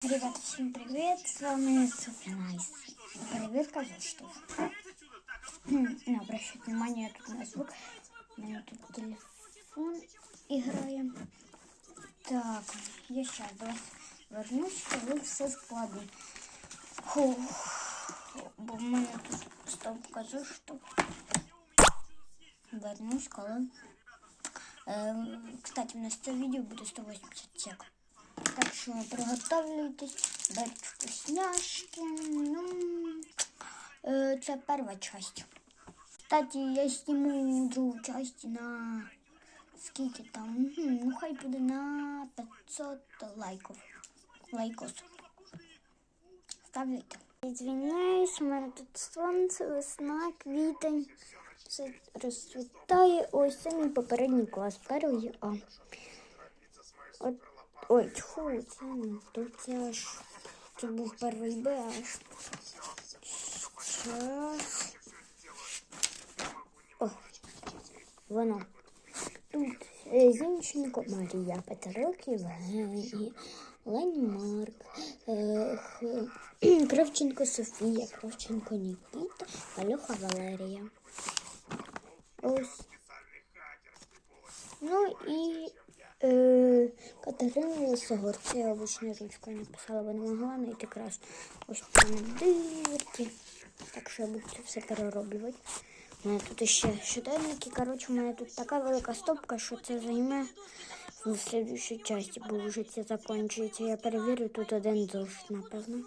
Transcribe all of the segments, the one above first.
Ребята, всем привет! С вами София Найс. Проверка за что? Не обращайте внимание тут на звук. У меня тут телефон играем. Так, я сейчас до вас вернусь, коли все складу. Фух, бо в мене тут стоп кажу, що вернусь, коли. Ем, кстати, у нас це відео буде 180 сек. Що приготовлюйтесь, беріть вкусняшки. Ну, е, це перша часть. Кстати, я зніму другу часть на скільки там? Ну, хай буде на 500 лайків. Лайкос. Ставляйте. Звіняюсь, у мене тут сонце, весна, квітень. Все розцвітає. Ось це мій попередній клас. Перший А. От, ой, тьфу, це тут це аж. Це був перший Б аж. Щас. О, воно. Тут е, Зінченко Марія Петроків, Лень Марк, Кравченко Софія, Кравченко Нікіта, Альоха Валерія. Ось. Ну і е, Катерина Лисогор. Це я обичною ручкою написала, бо не могла знайти якраз ось там дирки. Так що я буду це все перероблювати. У мене тут ще щоденники. Коротше, у мене тут така велика стопка, що це займе в слідчій часті, бо вже це закінчується. Я перевірю тут один зошит, напевно.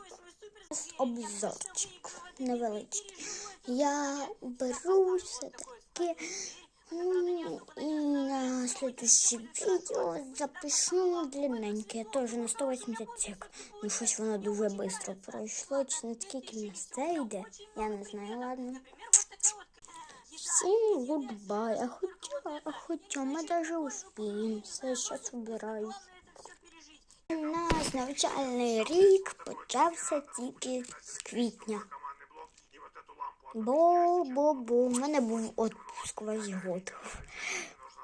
Обзорчик невеличкий. Я беру все таке. Ну, і на следующее відео запишу длинненьке, теж на 180 сек. Ну, щось воно дуже швидко пройшло. Чи не скільки в нас йде? Я не знаю, ладно. Всім гудбай. А хоча, а хоча ми даже успіємо. Все, зараз убираю. У нас навчальний рік почався тільки з квітня. Бо, бо, бо, у мене був отпуск весь год.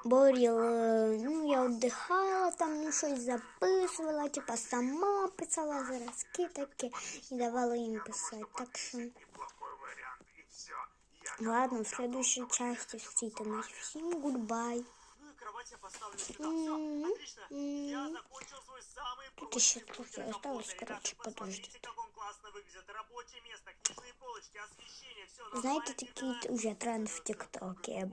Боріл, е, ну я віддихала, там ну, щось записувала, типа сама писала зразки такі і давала їм писати. Так що, ладно, в следующей части встріти нас. Всім гудбай. Тут еще тут осталось, короче, подождите. Выглядит. Рабочее место, книжные полочки, освещение, все. Знаете, такий уже тренд в ТикТоке.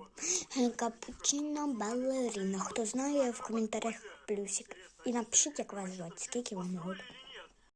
Капучино балерина. Хто знає, в коментарях плюсик. І напишіть, як вас звати, скільки вам років.